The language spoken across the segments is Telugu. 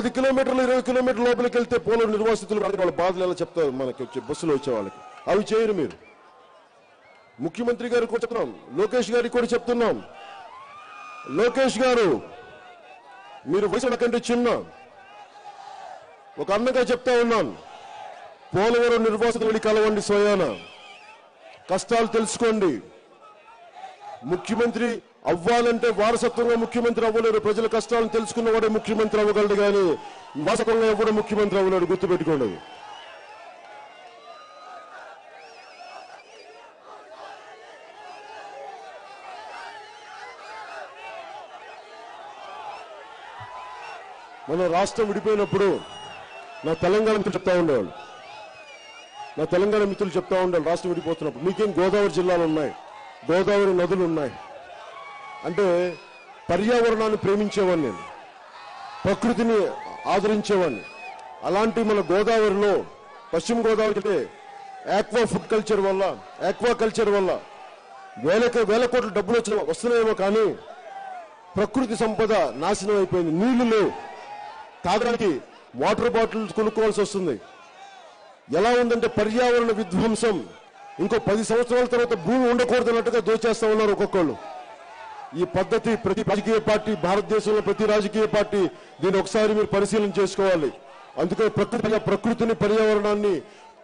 పది కిలోమీటర్లు ఇరవై కిలోమీటర్ల లోపలికి వెళ్తే పోలవరం నిర్వాసితులు వాళ్ళ బాధలు ఎలా చెప్తారు మనకి వచ్చే బస్సులో వచ్చే వాళ్ళకి? అవి చేయరు మీరు. ముఖ్యమంత్రి గారికి కూడా చెప్తున్నాం. లోకేష్ గారికి కూడా చెప్తున్నాం. లోకేష్ గారు మీరు వయసు కంటే చిన్న. ఒక అన్నగా చెప్తా ఉన్నాను. పోలవరం నిర్వాసితులని కలవండి స్వయాన. కష్టాలు తెలుసుకోండి. ముఖ్యమంత్రి అవ్వాలంటే వారసత్వంగా ముఖ్యమంత్రి అవ్వలేరు. ప్రజల కష్టాలను తెలుసుకున్నవాడే ముఖ్యమంత్రి అవ్వగలడు కానీ వారసత్వంగా ఎవరు ముఖ్యమంత్రి అవ్వలేడు గుర్తుపెట్టుకోండి. మన రాష్ట్రం విడిపోయినప్పుడు నా తెలంగాణ మిత్రులు చెప్తా ఉండేవాళ్ళు. నా తెలంగాణ మిత్రులు చెప్తా ఉండేవాళ్ళు. రాష్ట్రం విడిపోతున్నప్పుడు. మీకేం గోదావరి జిల్లాలు ఉన్నాయి? గోదావరి నదులు ఉన్నాయి. అంటే పర్యావరణాన్ని ప్రేమించేవాడిని నేను. ప్రకృతిని ఆదరించేవాడిని. అలాంటి మన గోదావరిలో పశ్చిమ గోదావరి అంటే ఆక్వా ఫుడ్ కల్చర్ వల్ల ఆక్వా కల్చర్ వల్ల వేల వేల కోట్ల డబ్బులు వచ్చిన వస్తున్నాయేమో కానీ ప్రకృతి సంపద నాశనం అయిపోయింది. నీళ్ళు లేవు. తాగడానికి వాటర్ బాటిల్స్ కొనుక్కోవాల్సి వస్తుంది. ఎలా ఉందంటే పర్యావరణ విధ్వంసం ఇంకో పది సంవత్సరాల తర్వాత భూమి ఉండకూడదు అన్నట్టుగా దోచేస్తా ఉన్నారు ఒక్కొక్కళ్ళు. ఈ పద్ధతి ప్రతి రాజకీయ పార్టీ భారతదేశంలో ప్రతి రాజకీయ పార్టీ దీన్ని ఒకసారి మీరు పరిశీలన చేసుకోవాలి. అందుకే ప్రకృతి ప్రకృతిని పర్యావరణాన్ని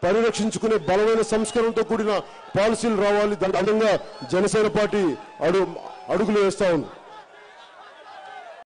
పరిరక్షించుకునే బలమైన సంస్కరణతో కూడిన పాలసీలు రావాలి. దాని విధంగా జనసేన పార్టీ అడుగు అడుగులు వేస్తా ఉంది.